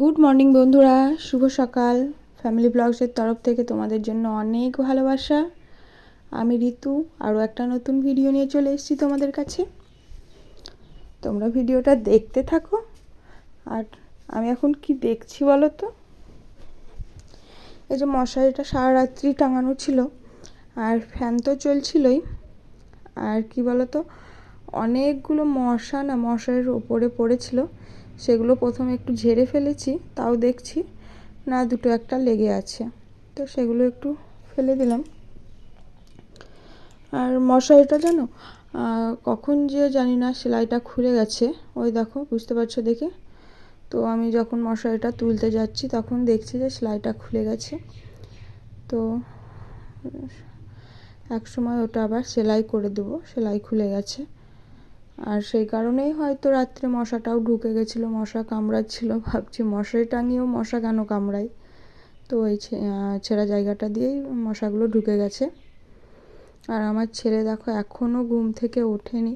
Good morning বন্ধুরা। শুভ সকাল। Family ব্লগসের তরফ থেকে তোমাদের জন্য অনেক ভালোবাসা। আমি ঋতু, আরও একটা নতুন ভিডিও নিয়ে চলে এসেছি তোমাদের কাছে। তোমরা ভিডিওটা দেখতে থাকো। আর আমি এখন কি দেখছি বলো তো? এই যে মশারিটা সারা রাত্রি টাঙানো ছিল। আর ফ্যান তো চলছিলই। আর কি বলো তো? অনেকগুলো মশা না মশারির ওপরে পড়েছিল, সেগুলো প্রথমে একটু ঝেড়ে ফেলেছি, তাও দেখছি না দুটো একটা লেগে আছে। তো সেগুলো একটু ফেলে দিলাম। আর মশারিটা জানো কখন যে জানি না সেলাইটা খুলে গেছে, ওই দেখো, বুঝতে পারছ দেখে? তো আমি যখন মশারিটা তুলতে যাচ্ছি, তখন দেখছি যে সেলাইটা খুলে গেছে। তো এক সময় ওটা আবার সেলাই করে দেবো, সেলাই খুলে গেছে। আর সেই কারণেই হয়তো রাত্রে মশাটাও ঢুকে গেছিল, মশা কামড়াচ্ছিলো। ভাবছি মশারি টাঙিয়েও মশা কেন কামড়াই তো ওই ছেঁড়া জায়গাটা দিয়েই মশাগুলো ঢুকে গেছে। আর আমার ছেলে দেখো এখনও ঘুম থেকে ওঠেনি।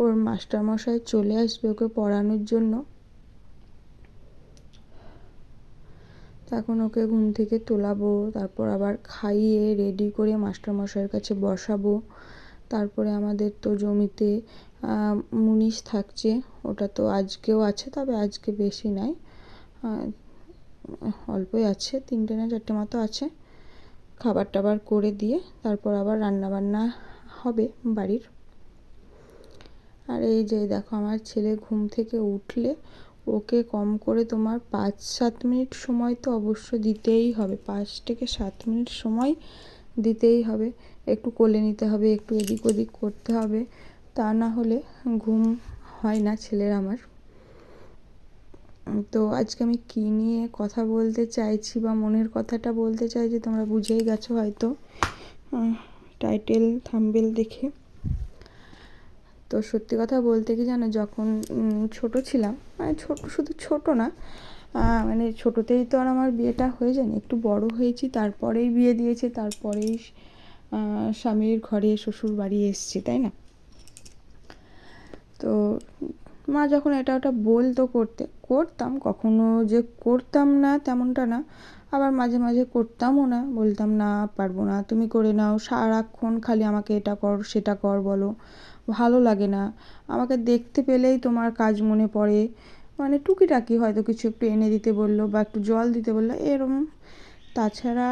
ওর মাস্টার মশাই চলে আসবে ওকে পড়ানোর জন্য। এখন ওকে ঘুম থেকে তোলাবো, তারপর আবার খাইয়ে রেডি করে মাস্টারমশাইয়ের কাছে বসাবো। তারপরে আমাদের তো জমিতে মুনিশ থাকছে, ওটা তো আজকেও আছে, তবে আজকে বেশি নাই। অল্পই আছে, তিনটে না চারটে মতো আছে। খাবার টাবার করে দিয়ে তারপর আবার রান্না বান্না হবে বাড়ির। আর এই যে দেখো, আমার ছেলে ঘুম থেকে উঠলে ওকে কম করে তোমার পাঁচ সাত মিনিট সময় তো অবশ্য দিতেই হবে, পাঁচ থেকে সাত মিনিট সময় দিতেই হবে। একটু কোলে নিতে হবে, একটু এদিক ওদিক করতে হবে। তা না হলে ঘুম হয় না ছেলের আমার। তো আজকে আমি কী নিয়ে কথা বলতে চাইছি বা মনের কথাটা বলতে চাইছি তোমরা বুঝেই গেছো হয়তো। টাইটেল থাম্বেল দেখে। তো সত্যি কথা বলতে কি জানো, যখন ছোট ছিলাম মানে ছোট, শুধু ছোট না মানে ছোটোতেই তো আর আমার বিয়েটা হয়ে যায়নি, একটু বড় হয়েছি, তারপরেই বিয়ে দিয়েছে, তারপরেই স্বামীর ঘরে শ্বশুর বাড়ি এসছি, তাই না? তো মা যখন এটা ওটা বলতো করতে, করতাম, কখনো যে করতাম না তেমনটা না, আবার মাঝে মাঝে করতামও না। বলতাম, না, পারব না, তুমি করে নাও, সারাক্ষণ খালি আমাকে এটা কর, সেটা কর বলো, ভালো লাগে না। আমাকে দেখতে পেলেই তোমার কাজ মনে পড়ে। মানে টুকিটাকি হয়তো কিছু একটু এনে দিতে বলল বা একটু জল দিতে বলল, এরম। তাছাড়া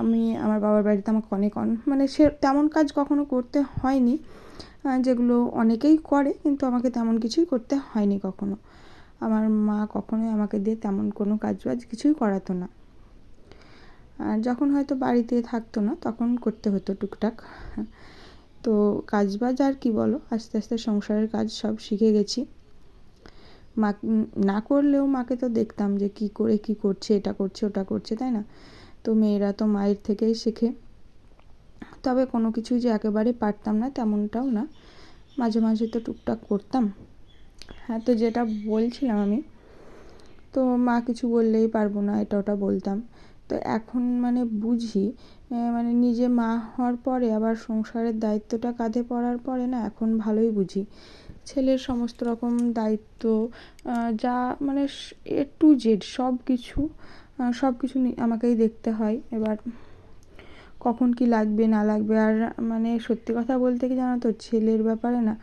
আমি, আমার বাবার বাড়িতে আমাকে অনেক অন মানে সে তেমন কাজ কখনো করতে হয়নি। যেগুলো অনেকেই করে, কিন্তু আমাকে তেমন কিছুই করতে হয়নি কখনো। আমার মা কখনোই আমাকে দিয়ে তেমন কোনো কাজ বাজ কিছুই করাতো না। আর যখন হয়তো বাড়িতে থাকতো না, তখন করতে হতো টুকটাক। তো কাজ বাজ আর কি বলো, আস্তে আস্তে সংসারের কাজ সব শিখে গেছি। মা, না করলেও মাকে তো দেখতাম যে কি করে কি করছে, এটা করছে, ওটা করছে, তাই না? তো মেয়েরা তো মায়ের থেকেই শেখে। তবে কোনো কিছুই যে একেবারে পারতাম না তেমনটাও না। মাঝে মাঝে তো টুকটাক করতাম। হ্যাঁ তো যেটা বলছিলাম আমি, তো মা কিছু বললেই পারব না, এটা ওটা বলতাম। তো এখন মানে বুঝি মানে নিজে মা হওয়ার পরে আবার সংসারের দায়িত্বটা কাঁধে পড়ার পরে না এখন ভালোই বুঝি। ছেলের সমস্ত রকম দায়িত্ব যা মানে এ টু জেড সব কিছু সব কিছু আমাকেই দেখতে হয়। এবার কখন কি লাগবে, না লাগবে? আর মানে সত্যি কথা বলতে কি জানো তো, ছেলের ব্যাপারে না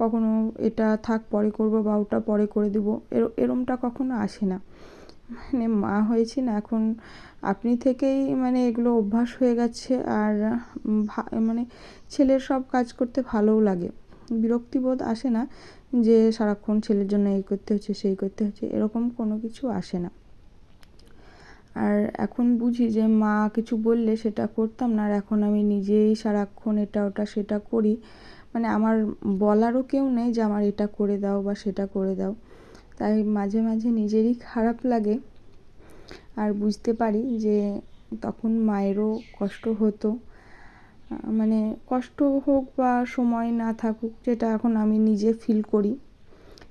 কখনো এটা থাক, পরে করব বা ওটা পরে করে দেবো এরমটা কখনো আসে না। মানে মা হয়েছি না, এখন আপনি থেকেই মানে এগুলো অভ্যাস হয়ে গেছে, আর মানে ছেলের সব কাজ করতে ভালোও লাগে। বিরক্তিবোধ আসে না যে সারাক্ষণ ছেলের জন্য এই করতে হচ্ছে, সেই করতে হচ্ছে, এরকম কোনো কিছু আসে না। আর এখন বুঝি যে মা কিছু বললে সেটা করতাম না, আর এখন আমি নিজেই সারাক্ষণ এটা ওটা সেটা করি। মানে আমার বলারও কেউ নেই যে আমার এটা করে দাও বা সেটা করে দাও। তাই মাঝে মাঝে নিজেরই খারাপ লাগে। আর বুঝতে পারি যে তখন মায়েরও কষ্ট হতো। মানে কষ্ট হোক বা সময় না থাকুক, যেটা এখন আমি নিজে ফিল করি,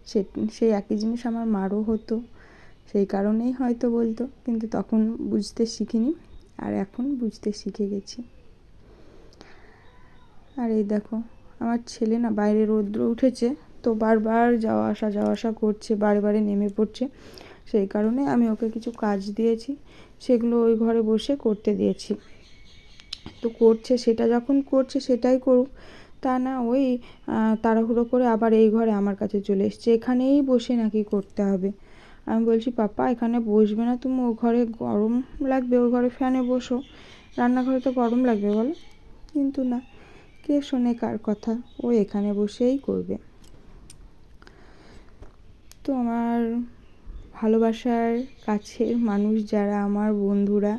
সে, সেই একই জিনিস আমার মারও হতো। সেই কারণেই হয়তো বলতো, কিন্তু তখন বুঝতে শিখিনি আর এখন বুঝতে শিখে গেছি। আর এই দেখো, আমার ছেলে না বাইরে রৌদ্র উঠেছে, তো বারবার যাওয়া আসা যাওয়া আসা করছে, বারে নেমে পড়ছে। সেই কারণে আমি ওকে কিছু কাজ দিয়েছি, সেগুলো ওই ঘরে বসে করতে দিয়েছি। তো করছে, সেটা যখন করছে সেটাই করুক, তা না ওই তাড়াহুড়ো করে আবার এই ঘরে আমার কাছে চলে এসছে। এখানেই বসে নাকি করতে হবে। আমি বলছি, পাপা, এখানে বসবে না তুমি? ও ঘরে গরম লাগবে ও ঘরে ফ্যানে বসো। রান্নাঘরে তো গরম লাগবে, বলো। কিন্তু না, কে শোনে কার কথা? ও এখানে বসেই করবে। তো আমার ভালোবাসার কাছের মানুষ যারা, আমার বন্ধুরা,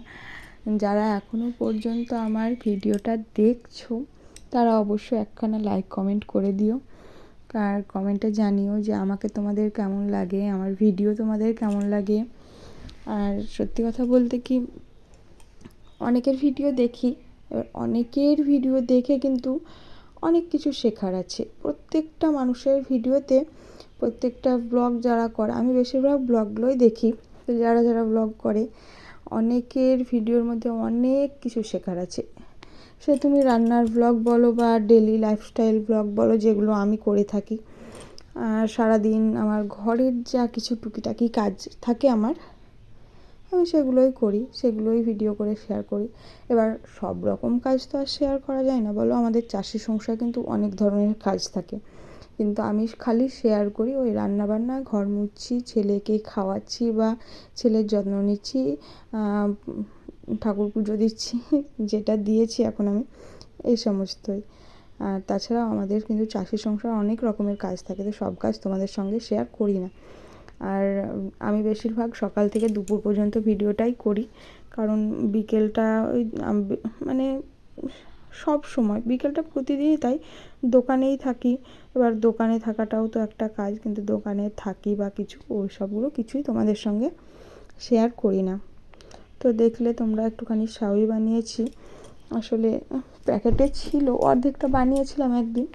যারা এখনও পর্যন্ত আমার ভিডিওটা দেখছ, তারা অবশ্যই একখানা লাইক কমেন্ট করে দিও। আর কমেন্টে জানিও যে আমাকে তোমাদের কেমন লাগে, আমার ভিডিও তোমাদের কেমন লাগে। আর সত্যি কথা বলতে কি, অনেকের ভিডিও দেখি, এবার অনেকের ভিডিও দেখে কিন্তু অনেক কিছু শেখার আছে। প্রত্যেকটা মানুষের ভিডিওতে প্রত্যেকটা ব্লগ যারা করে, আমি বেশিরভাগ ব্লগগুলোই দেখি। যারা যারা ব্লগ করে, অনেকের ভিডিওর মধ্যে অনেক কিছু শেখার আছে। সে তুমি রান্নার ব্লগ বলো বা ডেলি লাইফস্টাইল ব্লগ বলো, যেগুলো আমি করে থাকি। সারাদিন আমার ঘরের যা কিছু টুকিটাকি কাজ থাকে আমার, আমি সেগুলোই করি, সেগুলোই ভিডিও করে শেয়ার করি। এবার সব রকম কাজ তো আর শেয়ার করা যায় না, বলো? আমাদের চাষি সংসার কিন্তু অনেক ধরনের কাজ থাকে। কিন্তু আমি খালি শেয়ার করি ওই রান্নাবান্না, ঘর মুছছি, ছেলেকে খাওয়াচ্ছি বা ছেলের যত্ন নিচ্ছি ঠাকুর পুজো দিচ্ছি, যেটা দিয়েছি এখন আমি, এই সমস্তই। আর তাছাড়াও আমাদের কিন্তু চাষি সংসার অনেক রকমের কাজ থাকে, তো সব কাজ তোমাদের সঙ্গে শেয়ার করি না। আর আমি বেশিরভাগ সকাল থেকে দুপুর পর্যন্ত ভিডিওটাই করি, কারণ বিকেলটা ওই মানে সব সময়, বিকেলটা প্রতিদিনই তাই, দোকানেই থাকি। এবার দোকানে থাকাটাও তো একটা কাজ, কিন্তু দোকানে থাকি বা কিছু, ওই সবগুলো কিছুই তোমাদের সঙ্গে শেয়ার করি না। তো দেখলে তোমরা একটুখানি শাউই বানিয়েছি। আসলে প্যাকেটে ছিল, অর্ধেকটা বানিয়েছিলাম একদিন,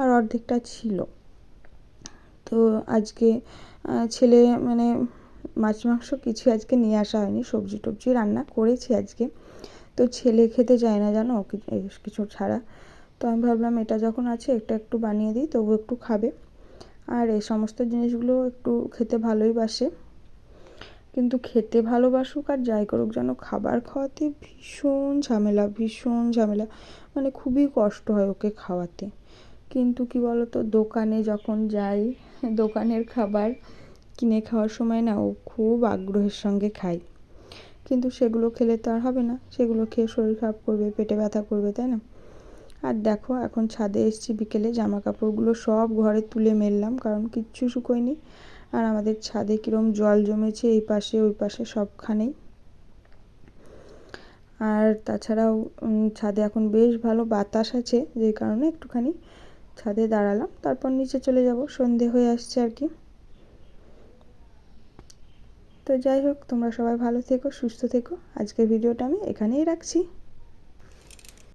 আর অর্ধেকটা ছিল। তো আজকে ছেলে মানে মাছ মাংস কিছু আজকে নিয়ে আসা হয়নি, সবজি টবজি রান্না করেছি আজকে। তো ছেলে খেতে চায় না জানো কিছু ছাড়া। তো আমি ভাবলাম এটা যখন আছে এটা একটু বানিয়ে দিই, তবু একটু খাবে। আর এই সমস্ত জিনিসগুলো একটু খেতে ভালোই বাসে। কিন্তু খেতে ভালোবাসুক আর যাই করুক যেন খাবার খাওয়াতে ভীষণ ঝামেলা ভীষণ ঝামেলা। মানে খুবই কষ্ট হয় ওকে খাওয়াতে। কিন্তু কি বলতো, দোকানে যখন যাই, দোকানের খাবার কিনে খাওয়ার সময় না ও খুব আগ্রহের সঙ্গে খায়। কিন্তু সেগুলো খেলে তো আর হবে না। সেগুলো খেয়ে শরীর খারাপ করবে, পেটে ব্যথা করবে, তাই না? আর দেখো, এখন ছাদে এসছি বিকেলে জামা কাপড়গুলো সব ঘরে তুলে মেললাম, কারণ কিচ্ছু শুকোয়নি। আর আমাদের ছাদে কীরম জল জমেছে, এই পাশে, ওই পাশে সবখানেই। আর তাছাড়াও ছাদে এখন বেশ ভালো বাতাস আছে যেই কারণে একটুখানি ছাদে দাঁড়ালাম। তারপর নিচে চলে যাব, সন্ধে হয়ে আসছে আর কি। তো যাই হোক, তোমরা সবাই ভালো থেকো, সুস্থ থেকো। আজকের ভিডিওটা আমি এখানেই রাখছি।